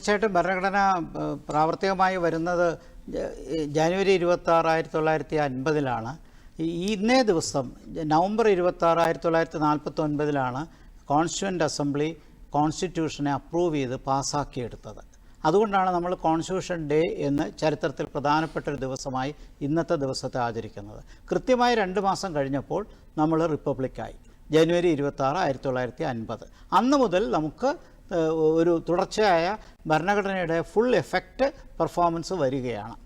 തീർച്ചയായിട്ടും ഭരണഘടന പ്രാവർത്തികമായി വരുന്നത് ജനുവരി ഇരുപത്തി ആറ് ആയിരത്തി തൊള്ളായിരത്തി അൻപതിലാണ് ഇന്നേ ദിവസം നവംബർ ഇരുപത്തി ആറ് ആയിരത്തി തൊള്ളായിരത്തി നാൽപ്പത്തി ഒൻപതിലാണ് കോൺസ്റ്റിറ്റ്യൂന്റ് അസംബ്ലി കോൺസ്റ്റിറ്റ്യൂഷനെ അപ്രൂവ് ചെയ്ത് പാസ്സാക്കിയെടുത്തത്. അതുകൊണ്ടാണ് നമ്മൾ കോൺസ്റ്റിറ്റ്യൂഷൻ ഡേ എന്ന് ചരിത്രത്തിൽ പ്രധാനപ്പെട്ട ഒരു ദിവസമായി ഇന്നത്തെ ദിവസത്തെ ആചരിക്കുന്നത്. കൃത്യമായി രണ്ട് മാസം കഴിഞ്ഞപ്പോൾ നമ്മൾ റിപ്പബ്ലിക്കായി ജനുവരി ഇരുപത്തി ആറ് ആയിരത്തി തൊള്ളായിരത്തി അൻപത് അന്ന് മുതൽ നമുക്ക് ഒരു തുടർച്ചയായ ഭരണഘടനയുടെ ഫുൾ എഫക്റ്റ് പെർഫോമൻസ് വരികയാണ്.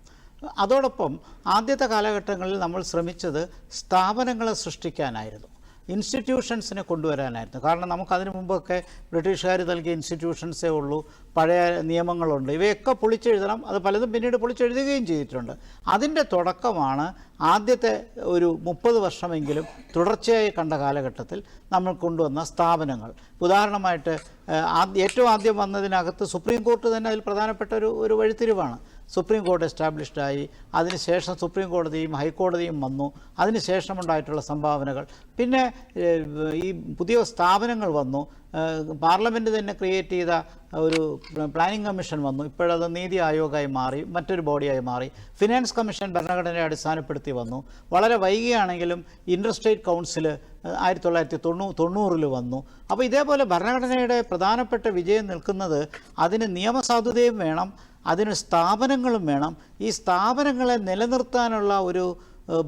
അതോടൊപ്പം ആദ്യത്തെ കാലഘട്ടങ്ങളിൽ നമ്മൾ ശ്രമിച്ചത് സ്ഥാപനങ്ങളെ സൃഷ്ടിക്കാനായിരുന്നു. ഇൻസ്റ്റിറ്റ്യൂഷൻസിനെ കൊണ്ടുവരാനായിരുന്നു. കാരണം നമുക്കതിനു മുമ്പൊക്കെ ബ്രിട്ടീഷുകാർ നൽകിയ ഇൻസ്റ്റിറ്റ്യൂഷൻസേ ഉള്ളൂ. പഴയ നിയമങ്ങളുണ്ട്. ഇവയൊക്കെ പൊളിച്ചെഴുതണം. അത് പലതും പിന്നീട് പൊളിച്ചെഴുതുകയും ചെയ്തിട്ടുണ്ട്. അതിന്റെ തുടക്കമാണ് ആദ്യത്തെ ഒരു മുപ്പത് വർഷമെങ്കിലും തുടർച്ചയായി കണ്ട കാലഘട്ടത്തിൽ നമ്മൾ കൊണ്ടുവന്ന സ്ഥാപനങ്ങൾ. ഉദാഹരണമായിട്ട് ആദ്യ ഏറ്റവും ആദ്യം വന്നതിനകത്ത് സുപ്രീം കോർട്ട് തന്നെ അതിൽ പ്രധാനപ്പെട്ട ഒരു ഒരു വഴിത്തിരിവാണ്. സുപ്രീം കോർട്ട് എസ്റ്റാബ്ലിഷ്ഡായി അതിനുശേഷം സുപ്രീം കോടതിയും ഹൈക്കോടതിയും വന്നു. അതിനുശേഷമുണ്ടായിട്ടുള്ള സംഭാവനകൾ. പിന്നെ ഈ പുതിയ സ്ഥാപനങ്ങൾ വന്നു. പാർലമെന്റ് തന്നെ ക്രിയേറ്റ് ചെയ്ത ഒരു പ്ലാനിംഗ് കമ്മീഷൻ വന്നു. ഇപ്പോഴത് നീതി ആയോഗായി മാറി മറ്റൊരു ബോഡിയായി മാറി. ഫിനാൻസ് കമ്മീഷൻ ഭരണഘടനയെ അടിസ്ഥാനപ്പെടുത്തി വന്നു. വളരെ വൈകിയാണെങ്കിലും ഇന്റർസ്റ്റേറ്റ് കൗൺസിൽ ആയിരത്തി തൊള്ളായിരത്തി തൊണ്ണൂ തൊണ്ണൂറിൽ വന്നു. അപ്പോൾ ഇതേപോലെ ഭരണഘടനയുടെ പ്രധാനപ്പെട്ട വിജയം നിൽക്കുന്നത് അതിന് നിയമസാധുതയും വേണം അതിന് സ്ഥാപനങ്ങളും വേണം. ഈ സ്ഥാപനങ്ങളെ നിലനിർത്താനുള്ള ഒരു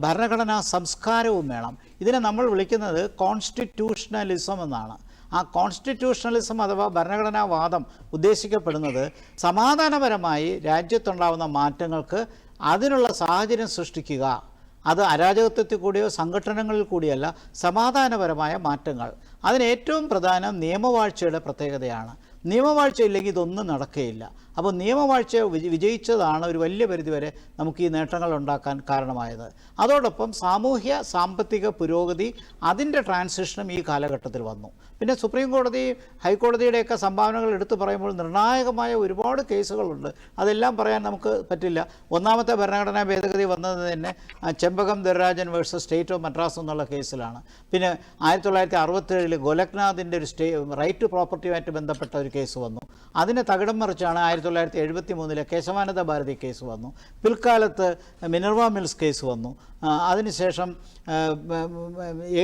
ഭരണഘടനാ സംസ്കാരവും വേണം. ഇതിനെ നമ്മൾ വിളിക്കുന്നത് കോൺസ്റ്റിറ്റ്യൂഷണലിസം എന്നാണ്. ആ കോൺസ്റ്റിറ്റ്യൂഷണലിസം അഥവാ ഭരണഘടനാവാദം ഉദ്ദേശിക്കപ്പെടുന്നത് സമാധാനപരമായി രാജ്യത്തുണ്ടാവുന്ന മാറ്റങ്ങൾക്ക് അതിനുള്ള സാഹചര്യം സൃഷ്ടിക്കുക. അത് അരാജകത്വത്തിൽ കൂടിയോ സംഘടനകളിൽ കൂടിയല്ല സമാധാനപരമായ മാറ്റങ്ങൾ. അതിന് ഏറ്റവും പ്രധാനം നിയമവാഴ്ചയുടെ പ്രത്യേകതയാണ്. നിയമവാഴ്ച ഇല്ലെങ്കിൽ ഇതൊന്നും നടക്കുകയില്ല. അപ്പോൾ നിയമവാഴ്ച വിജയിച്ചതാണ് ഒരു വലിയ പരിധിവരെ നമുക്ക് ഈ നേട്ടങ്ങൾ ഉണ്ടാക്കാൻ കാരണമായത്. അതോടൊപ്പം സാമൂഹ്യ സാമ്പത്തിക പുരോഗതി അതിന്റെ ട്രാൻസിഷനും ഈ കാലഘട്ടത്തിൽ വന്നു. പിന്നെ സുപ്രീം കോടതി ഹൈക്കോടതിയുടെയൊക്കെ സംഭാവനകൾ എടുത്തു പറയുമ്പോൾ നിർണായകമായ ഒരുപാട് കേസുകളുണ്ട്. അതെല്ലാം പറയാൻ നമുക്ക് പറ്റില്ല. ഒന്നാമത്തെ ഭരണഘടനാ ഭേദഗതി വന്നത് തന്നെ Champakam Dorairajan versus state of Madras എന്നുള്ള കേസിലാണ്. പിന്നെ ആയിരത്തി തൊള്ളായിരത്തി അറുപത്തേഴിൽ ഗോലക്നാഥിന്റെ ഒരു സ്റ്റേ റൈറ്റ് ടു പ്രോപ്പർട്ടിയുമായിട്ട് ബന്ധപ്പെട്ട ഒരു കേസ് വന്നു. അതിനെ തകിടം മറിച്ചാണ് ആയിരത്തി തൊള്ളായിരത്തി എഴുപത്തി മൂന്നിലെ കേശവാനന്ദ ഭാരതി കേസ് വന്നു. പിൽക്കാലത്ത് മിനർവ മിൽസ് കേസ് വന്നു. അതിനുശേഷം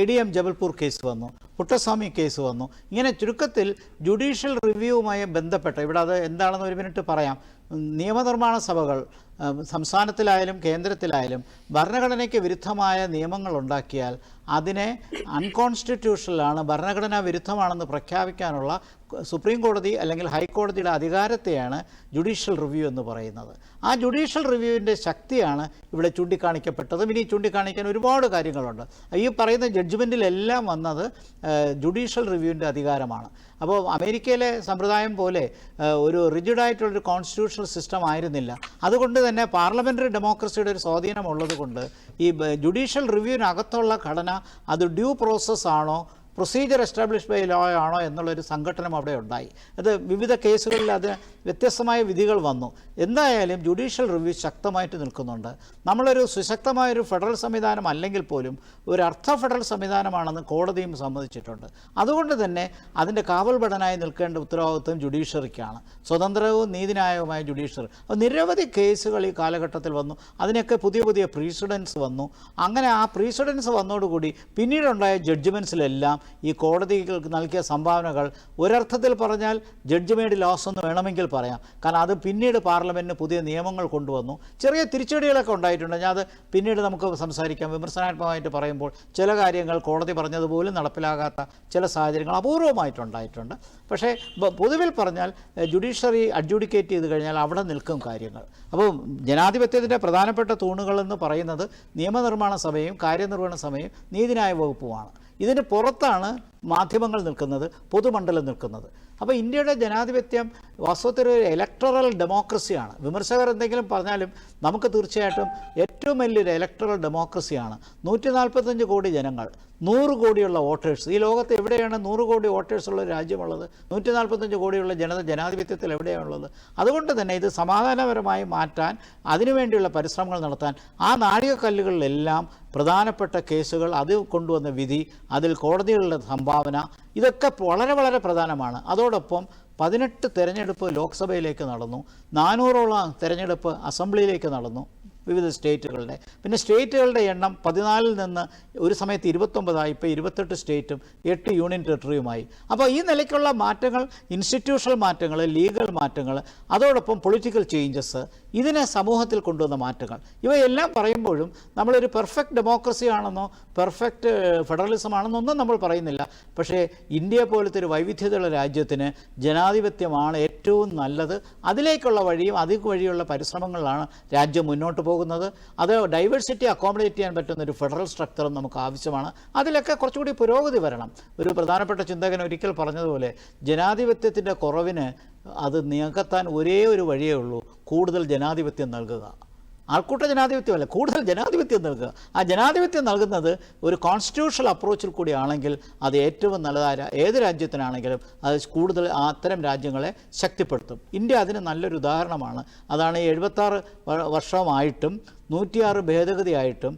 A D M Jabalpur case വന്നു. പുട്ടസ്വാമി കേസ് വന്നു. ഇങ്ങനെ ചുരുക്കത്തിൽ ജുഡീഷ്യൽ റിവ്യൂവുമായി ബന്ധപ്പെട്ട് ഇവിടെ അത് എന്താണെന്ന് ഒരു മിനിറ്റ് പറയാം. നിയമനിർമ്മാണ സഭകൾ സംസ്ഥാനത്തിലായാലും കേന്ദ്രത്തിലായാലും ഭരണഘടനയ്ക്ക് വിരുദ്ധമായ നിയമങ്ങൾ ഉണ്ടാക്കിയാൽ അതിനെ അൺകോൺസ്റ്റിറ്റ്യൂഷണലാണ് ഭരണഘടനാ വിരുദ്ധമാണെന്ന് പ്രഖ്യാപിക്കാനുള്ള സുപ്രീം കോടതി അല്ലെങ്കിൽ ഹൈക്കോടതിയുടെ അധികാരത്തെയാണ് ജുഡീഷ്യൽ റിവ്യൂ എന്ന് പറയുന്നത്. ആ ജുഡീഷ്യൽ റിവ്യൂവിന്റെ ശക്തിയാണ് ഇവിടെ ചൂണ്ടിക്കാണിക്കപ്പെട്ടതും. ഇനി ചൂണ്ടിക്കാണിക്കാൻ ഒരുപാട് കാര്യങ്ങളുണ്ട്. ഈ പറയുന്ന ജഡ്ജ്മെന്റിലെല്ലാം വന്നത് ജുഡീഷ്യൽ റിവ്യൂവിന്റെ അധികാരമാണ്. അപ്പോൾ അമേരിക്കയിലെ സമ്പ്രദായം പോലെ ഒരു റിജിഡായിട്ടുള്ളൊരു കോൺസ്റ്റിറ്റ്യൂഷണൽ സിസ്റ്റം ആയിരുന്നില്ല. അതുകൊണ്ട് തന്നെ പാർലമെന്ററി ഡെമോക്രസിയുടെ ഒരു സ്വാധീനമുള്ളത് കൊണ്ട് ഈ ജുഡീഷ്യൽ റിവ്യൂവിനകത്തുള്ള ഘടന അത് ഡ്യൂ പ്രോസസ് ആണോ പ്രൊസീജിയർ എസ്റ്റാബ്ലിഷ് ബൈ ലോ ആണോ എന്നുള്ളൊരു സംഘടനം അവിടെ ഉണ്ടായി. അത് വിവിധ കേസുകളിൽ അതിന് വ്യത്യസ്തമായ വിധികൾ വന്നു. എന്തായാലും ജുഡീഷ്യൽ റിവ്യൂ ശക്തമായിട്ട് നിൽക്കുന്നുണ്ട്. നമ്മളൊരു സുശക്തമായൊരു ഫെഡറൽ സംവിധാനം അല്ലെങ്കിൽ പോലും ഒരു അർത്ഥ ഫെഡറൽ സംവിധാനമാണെന്ന് കോടതിയും സമ്മതിച്ചിട്ടുണ്ട്. അതുകൊണ്ട് തന്നെ അതിന്റെ കാവൽപടനായി നിൽക്കേണ്ട ഉത്തരവാദിത്വം ജുഡീഷ്യറിക്കാണ് സ്വതന്ത്രവും നീതിന്യായവുമായ ജുഡീഷ്യറി അപ്പോൾ നിരവധി കേസുകൾ ഈ കാലഘട്ടത്തിൽ വന്നു. അതിനൊക്കെ പുതിയ പുതിയ പ്രീസിഡൻസ് വന്നു. അങ്ങനെ ആ പ്രീസിഡൻസ് വന്നതോടുകൂടി പിന്നീടുണ്ടായ ജഡ്ജ്മെന്റ്സിലെല്ലാം ഈ കോടതികൾക്ക് നൽകിയ സംഭാവനകൾ ഒരർത്ഥത്തിൽ പറഞ്ഞാൽ ജഡ്ജ്മെന്റ് ലോസ് എന്ന് വേണമെങ്കിൽ പറയാം. കാരണം അത് പിന്നീട് പാർലമെന്റിന് പുതിയ നിയമങ്ങൾ കൊണ്ടുവന്നു. ചെറിയ തിരിച്ചടികളൊക്കെ ഉണ്ടായിട്ടുണ്ട്. ഞാൻ അത് പിന്നീട് നമുക്ക് സംസാരിക്കാം. വിമർശനാത്മകമായിട്ട് പറയുമ്പോൾ ചില കാര്യങ്ങൾ കോടതി പറഞ്ഞതുപോലും നടപ്പിലാകാത്ത ചില സാഹചര്യങ്ങൾ അപൂർവമായിട്ടുണ്ടായിട്ടുണ്ട്. പക്ഷേ പൊതുവിൽ പറഞ്ഞാൽ ജുഡീഷ്യറി അഡ്ജുഡിക്കേറ്റ് ചെയ്ത് കഴിഞ്ഞാൽ അവിടെ നിൽക്കും കാര്യങ്ങൾ. അപ്പോൾ ജനാധിപത്യത്തിന്റെ പ്രധാനപ്പെട്ട തൂണുകളെന്ന് പറയുന്നത് നിയമനിർമ്മാണ സഭയും കാര്യനിർവഹണ സഭയും നീതിന്യായ വകുപ്പുമാണ്. ഇതിന് പുറത്താണ് മാധ്യമങ്ങൾ നിൽക്കുന്നത് പൊതുമണ്ഡലം നിൽക്കുന്നത്. അപ്പോൾ ഇന്ത്യയുടെ ജനാധിപത്യം വാസ്തവത്തിൽ ഒരു ഇലക്ട്രറൽ ഡെമോക്രസിയാണ് വിമർശകർ എന്തെങ്കിലും പറഞ്ഞാലും നമുക്ക് തീർച്ചയായിട്ടും ഏറ്റവും വലിയൊരു ഇലക്ട്രറൽ ഡെമോക്രസിയാണ് നൂറ്റി കോടി ജനങ്ങൾ. നൂറ് കോടിയുള്ള വോട്ടേഴ്സ്. ഈ ലോകത്ത് എവിടെയാണ് നൂറ് കോടി വോട്ടേഴ്സ് ഉള്ള രാജ്യമുള്ളത്? നൂറ്റി നാൽപ്പത്തഞ്ച് കോടിയുള്ള ജനത ജനാധിപത്യത്തിൽ എവിടെയാണുള്ളത്? അതുകൊണ്ട് തന്നെ ഇത് സമാധാനപരമായി മാറ്റാൻ അതിനുവേണ്ടിയുള്ള പരിശ്രമങ്ങൾ നടത്താൻ ആ നാഴികക്കല്ലുകളിലെല്ലാം പ്രധാനപ്പെട്ട കേസുകൾ അത് കൊണ്ടുവന്ന വിധി അതിൽ കോടതികളുടെ സംഭാവന ഇതൊക്കെ വളരെ വളരെ പ്രധാനമാണ്. അതോടൊപ്പം പതിനെട്ട് തെരഞ്ഞെടുപ്പ് ലോക്സഭയിലേക്ക് നടന്നു. നാനൂറോളം തെരഞ്ഞെടുപ്പ് അസംബ്ലിയിലേക്ക് നടന്നു. വിവിധ സ്റ്റേറ്റുകളുടെ. പിന്നെ സ്റ്റേറ്റുകളുടെ എണ്ണം പതിനാലിൽ നിന്ന് ഒരു സമയത്ത് ഇരുപത്തൊമ്പതായി ഇപ്പോൾ ഇരുപത്തെട്ട് സ്റ്റേറ്റും എട്ട് യൂണിയൻ ടെറിട്ടറിയുമായി. അപ്പോൾ ഈ നിലയ്ക്കുള്ള മാറ്റങ്ങൾ ഇൻസ്റ്റിറ്റ്യൂഷണൽ മാറ്റങ്ങൾ ലീഗൽ മാറ്റങ്ങൾ അതോടൊപ്പം പൊളിറ്റിക്കൽ ചേഞ്ചസ് ഇതിനെ സമൂഹത്തിൽ കൊണ്ടുവന്ന മാറ്റങ്ങൾ. ഇവയെല്ലാം പറയുമ്പോഴും നമ്മളൊരു പെർഫെക്റ്റ് ഡെമോക്രസി ആണെന്നോ പെർഫെക്റ്റ് ഫെഡറലിസം ആണെന്നോ ഒന്നും നമ്മൾ പറയുന്നില്ല. പക്ഷേ ഇന്ത്യ പോലത്തെ ഒരു വൈവിധ്യതയുള്ള രാജ്യത്തിന് ജനാധിപത്യമാണ് ഏറ്റവും നല്ലത്. അതിലേക്കുള്ള വഴിയും അതിൽ വഴിയുള്ള പരിശ്രമങ്ങളിലാണ് രാജ്യം മുന്നോട്ട് പോകുന്നത്. അത് ഡൈവേഴ്സിറ്റി അക്കോമഡേറ്റ് ചെയ്യാൻ പറ്റുന്ന ഒരു ഫെഡറൽ സ്ട്രക്ചറും നമുക്ക് ആവശ്യമാണ്. അതിലൊക്കെ കുറച്ചുകൂടി പുരോഗതി വരണം. ഒരു പ്രധാനപ്പെട്ട ചിന്തകൻ ഒരിക്കൽ പറഞ്ഞതുപോലെ ജനാധിപത്യത്തിന്റെ കുറവിന് അത് നികത്താൻ ഒരേ ഒരു വഴിയേ ഉള്ളൂ. കൂടുതൽ ജനാധിപത്യം നൽകുക. ആൾക്കൂട്ട ജനാധിപത്യമല്ല കൂടുതൽ ജനാധിപത്യം നൽകുക. ആ ജനാധിപത്യം നൽകുന്നത് ഒരു കോൺസ്റ്റിറ്റ്യൂഷണൽ അപ്രോച്ചിൽ കൂടിയാണെങ്കിൽ അത് ഏറ്റവും നല്ലതായ ഏത് രാജ്യത്തിനാണെങ്കിലും അത് കൂടുതൽ അത്തരം രാജ്യങ്ങളെ ശക്തിപ്പെടുത്തും. ഇന്ത്യ അതിന് നല്ലൊരു ഉദാഹരണമാണ്. അതാണ് ഈ എഴുപത്താറ് വർഷമായിട്ടും നൂറ്റിയാറ് ഭേദഗതിയായിട്ടും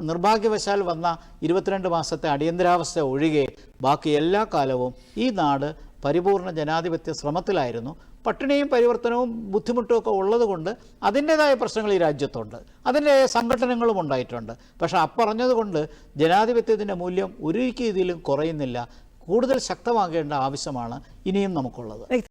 നിർഭാഗ്യവശാൽ വന്ന ഇരുപത്തിരണ്ട് മാസത്തെ അടിയന്തരാവസ്ഥ ഒഴികെ ബാക്കി എല്ലാ കാലവും ഈ നാട് പരിപൂർണ ജനാധിപത്യ ശ്രമത്തിലായിരുന്നു. പട്ടിണിയും പരിവർത്തനവും ബുദ്ധിമുട്ടും ഒക്കെ ഉള്ളതുകൊണ്ട് അതിന്റേതായ പ്രശ്നങ്ങൾ ഈ രാജ്യത്തുണ്ട്. അതിന്റെ സംഘടനകളും ഉണ്ടായിട്ടുണ്ട്. പക്ഷേ അപ്പറഞ്ഞതുകൊണ്ട് ജനാധിപത്യത്തിന്റെ മൂല്യം ഒരു രീതിയിലും കുറയുന്നില്ല. കൂടുതൽ ശക്തമാകേണ്ട ആവശ്യമാണ് ഇനിയും നമുക്കുള്ളത്.